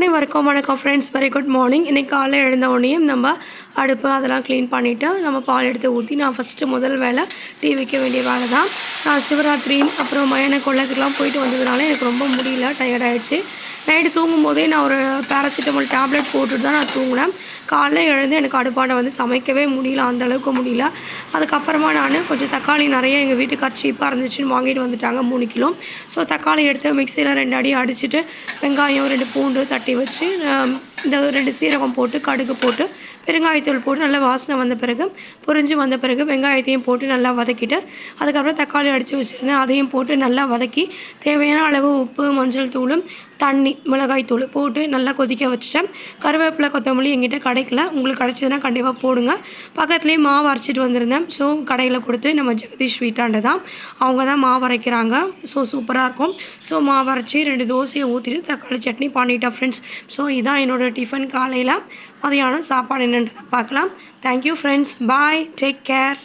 அனைவருக்கும் வணக்கம் friends very good morning இன்றைக்கி காலைல எழுந்த உடனேயும் நம்ம அடுப்பு அதெல்லாம் க்ளீன் பண்ணிவிட்டு நம்ம பால் எடுத்து ஊற்றி நான் ஃபஸ்ட்டு முதல் வேலை டீ வைக்க வேண்டிய வேலை தான் நான் சிவராத்திரி அப்புறம் மயான கொள்ளத்துக்குலாம் போயிட்டு வந்ததுனால எனக்கு ரொம்ப முடியல டயர்டாயிடுச்சு நைட்டு தூங்கும் போதே நான் ஒரு பேராசிட்டமால் டேப்லெட் போட்டுட்டு தான் நான் தூங்கினேன். காலைல எழுந்து எனக்கு அடுப்பாண்டை வந்து சமைக்கவே முடியல அந்த அளவுக்கு முடியல. அதுக்கப்புறமா நான் கொஞ்சம் தக்காளி நிறைய எங்கள் வீட்டுக்கார் சீப்பாக இருந்துச்சுன்னு வாங்கிட்டு வந்துட்டாங்க மூணு கிலோ. ஸோ தக்காளி எடுத்து மிக்சியில் ரெண்டு அடி அடிச்சுட்டு வெங்காயம் ரெண்டு பூண்டு தட்டி வச்சு இந்த ரெண்டு சீரகம் போட்டு கடுகு போட்டு பெருங்காயத்தூள் போட்டு நல்லா வாசனை வந்த பிறகு பொரிஞ்சு வந்த பிறகு வெங்காயத்தையும் போட்டு நல்லா வதக்கிட்டு அதுக்கப்புறம் தக்காளி அடித்து வச்சுருந்தேன். அதையும் போட்டு நல்லா வதக்கி தேவையான அளவு உப்பு மஞ்சள் தூளும் தண்ணி மிளகாய் தூள் போட்டு நல்லா கொதிக்க வச்சுட்டேன். கருவேப்பிலை கொத்தமல்லி எங்கிட்ட கடை கிடைக்கல. உங்களுக்கு கிடைச்சதுன்னா கண்டிப்பாக போடுங்க. பக்கத்துலேயே மாவு அரைச்சிட்டு வந்திருந்தேன். ஸோ கடையில் கொடுத்து நம்ம ஜெகதீஷ் வீட்டாண்ட தான். அவங்க தான் மாவு அரைக்கிறாங்க. ஸோ சூப்பராக இருக்கும். ஸோ மாவு அரைச்சி ரெண்டு தோசையை ஊற்றிட்டு தக்காளி சட்னி பண்ணிட்டேன் ஃப்ரெண்ட்ஸ் ஸோ இதான் என்னோடய டிஃபன் காலையில். மதியானம் சாப்பாடு என்னன்றதை பார்க்கலாம். Thank you friends bye take care